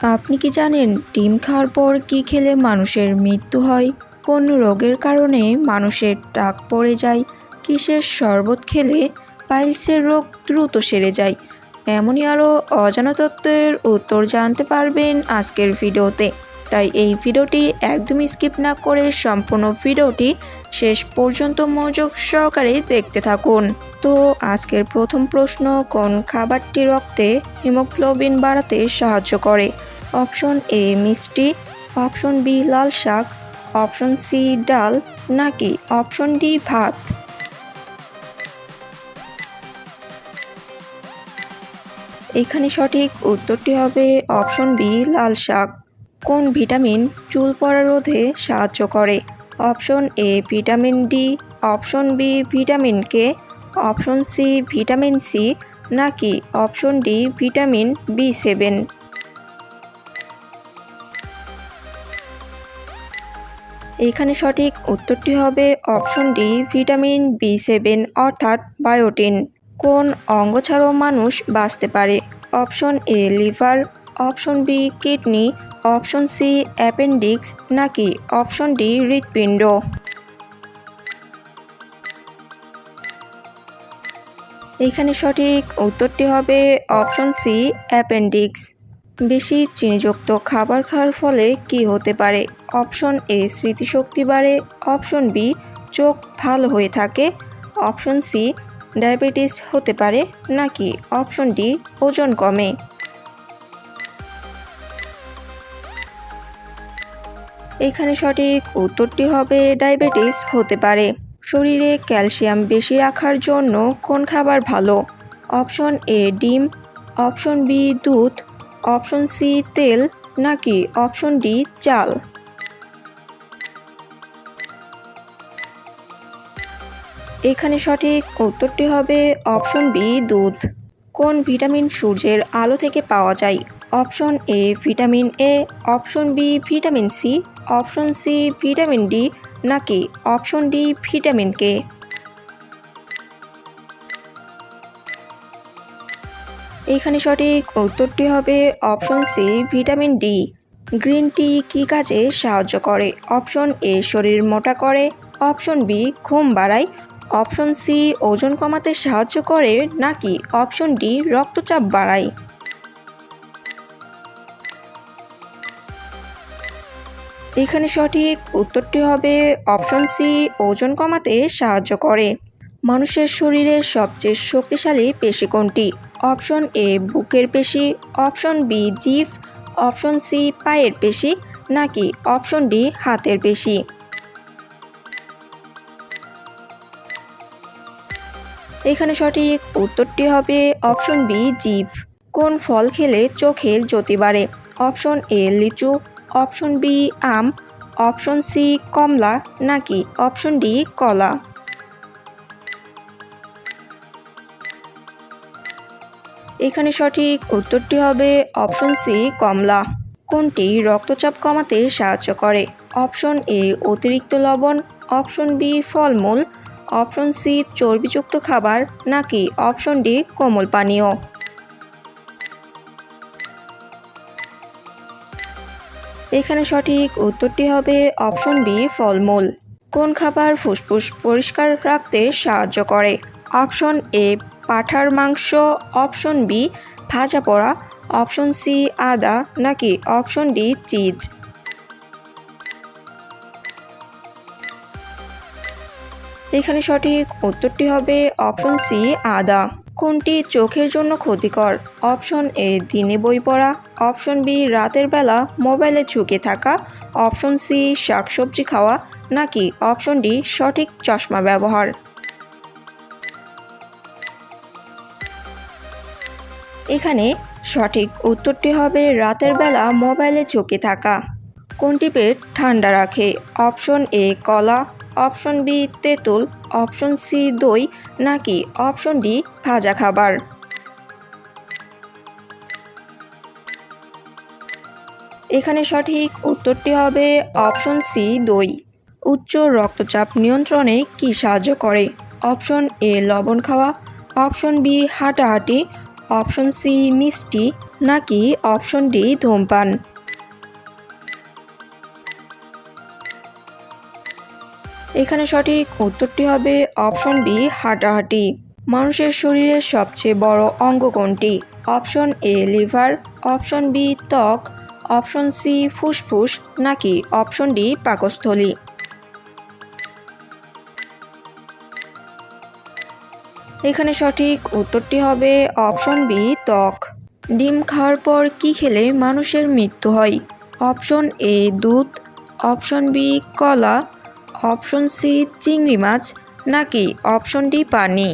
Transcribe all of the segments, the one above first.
আপনি কি জানেন ডিম খাওয়ার পর কি খেলে মানুষের মৃত্যু হয়? কোন রোগের কারণে মানুষের টাক পড়ে যায়? কিসের শরবত খেলে পাইলসের রোগ দ্রুত সেরে যায়? এমনই আরও অজানা তত্ত্বের উত্তর জানতে পারবেন আজকের ভিডিওতে। তাই এই ভিডিওটি একদমই স্কিপ না করে সম্পূর্ণ ভিডিওটি শেষ পর্যন্ত মনোযোগ সহকারে দেখতে থাকুন। তো আজকের প্রথম প্রশ্ন, কোন খাবারটি রক্তে হিমোগ্লোবিন বাড়াতে সাহায্য করে? অপশন এ মিষ্টি, অপশন বি লাল শাক, অপশন সি ডাল, নাকি অপশন ডি ভাত? এখানে সঠিক উত্তরটি হবে অপশন বি লাল শাক। কোন ভিটামিন চুল পড়া রোধে সাহায্য করে? Option A vitamin D, option B vitamin K, option C vitamin C, নাকি option D vitamin B seven? এখানে সঠিক উত্তরটি হবে option D vitamin B seven, অর্থাৎ বায়োটিন। কোন অঙ্গ ছাড়াও মানুষ বাঁচতে পারে? Option A liver option B kidney, option C appendix, নাকি অপশন ডি হৃৎপিণ্ড? এখানে সঠিক উত্তরটি হবে অপশন সি অ্যাপেন্ডিক্স। বেশি চিনিযুক্ত খাবার খাওয়ার ফলে কি হতে পারে? অপশন এ স্মৃতিশক্তি বাড়ে, অপশন বি চোখ ভালো হয়ে থাকে, অপশন সি ডায়াবেটিস হতে পারে, নাকি অপশন ডি ওজন কমে? এখানে সঠিক উত্তরটি হবে ডায়াবেটিস হতে পারে। শরীরে ক্যালসিয়াম বেশি রাখার জন্য কোন খাবার ভালো? অপশন এ ডিম, অপশন বি দুধ, অপশন সি তেল, নাকি অপশন ডি চাল? এখানে সঠিক উত্তরটি হবে অপশন বি দুধ। কোন ভিটামিন সূর্যের আলো থেকে পাওয়া যায়? Option A vitamin A, option B vitamin C option C vitamin D নাকি অপশন ডি ভিটামিন কে? এখানে সঠিক উত্তরটি হবে option C vitamin D. Green tea কী কাজে সাহায্য করে? অপশন এ শরীর মোটা করে, অপশন বি ঘুম বাড়ায়, অপশন সি ওজন কমাতে সাহায্য করে নাকি অপশন ডি রক্তচাপ বাড়ায়? এখানে সঠিক উত্তরটি হবে অপশন সি, ওজন কমাতে সাহায্য করে। মানুষের শরীরে সবচেয়ে শক্তিশালী পেশি কোনটি? অপশন এ, বুকের পেশি, অপশন বি, জিভ, অপশন সি, পায়ের পেশি, নাকি অপশন ডি, হাতের পেশি? এখানে সঠিক উত্তরটি হবে অপশন বি, জিভ। কোন ফল খেলে চোখের জ্যোতি বাড়ে? অপশন এ, লিচু অপশন বি, আম, অপশন সি, কমলা, নাকি অপশন ডি, কলা। এখানে সঠিক উত্তরটি হবে অপশন সি, কমলা। কোনটি রক্তচাপ কমাতে সাহায্য করে? অপশন এ, অতিরিক্ত লবণ। অপশন বি, ফলমূল। অপশন সি, চর্বিযুক্ত খাবার। নাকি অপশন ডি, কোমল পানীয়। এখানে সঠিক উত্তরটি হবে অপশন বি, ফলমূল। কোন খাবার ফুসফুস পরিষ্কার রাখতে সাহায্য করে? অপশন এ, পাঠার মাংস। অপশন বি, ভাজা পোড়া। অপশন সি, আদা। নাকি অপশন ডি, চিজ? এখানে সঠিক উত্তরটি হবে অপশন সি, আদা। কোনটি চোখের জন্য ক্ষতিকর? অপশন এ, দিনে বই পড়া। অপশন বি, রাতের বেলা মোবাইলে ঝুঁকে থাকা। অপশন সি, শাকসবজি খাওয়া। নাকি অপশন ডি, সঠিক চশমা ব্যবহার? এখানে সঠিক উত্তরটি হবে রাতের বেলা মোবাইলে ঝুঁকে থাকা। কোনটি পেট ঠান্ডা রাখে? অপশন এ, কলা। অপশন বি তেঁতুল, অপশন সি দই, নাকি অপশন ডি ভাজা খাবার? এখানে সঠিক উত্তরটি হবে অপশন সি দই। উচ্চ রক্তচাপ নিয়ন্ত্রণে কি সাহায্য করে? অপশন এ লবণ খাওয়া, অপশন বি হাঁটাহাঁটি, অপশন সি মিষ্টি, নাকি অপশন ডি ধূমপান? এখানে সঠিক উত্তরটি হবে অপশন বি, হাঁটাহাঁটি। মানুষের শরীরের সবচেয়ে বড় অঙ্গ কোনটি? Option A, liver. Option B, ত্বক। অপশন সি, ফুসফুস। নাকি অপশন ডি, পাকস্থলী? এখানে সঠিক উত্তরটি হবে অপশন বি, ত্বক। ডিম খাওয়ার পর কি খেলে মানুষের মৃত্যু হয়? অপশন এ, দুধ। অপশন বি, কলা। অপশন সি, চিংড়ি মাছ, নাকি অপশন ডি, পানি?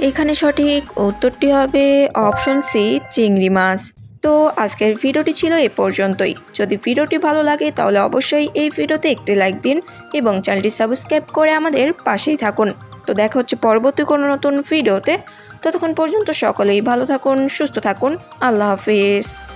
এখানে সঠিক উত্তরটি হবে অপশন সি, চিংড়ি মাছ। তো আজকের ভিডিওটি ছিল এ পর্যন্তই। যদি ভিডিওটি ভালো লাগে, তাহলে অবশ্যই এই ভিডিওতে একটি লাইক দিন এবং চ্যানেলটি সাবস্ক্রাইব করে আমাদের পাশেই থাকুন। তো দেখা হচ্ছে পরবর্তী কোনো নতুন ভিডিওতে। ততক্ষণ পর্যন্ত সকলেই ভালো থাকুন, সুস্থ থাকুন। আল্লাহ হাফিজ।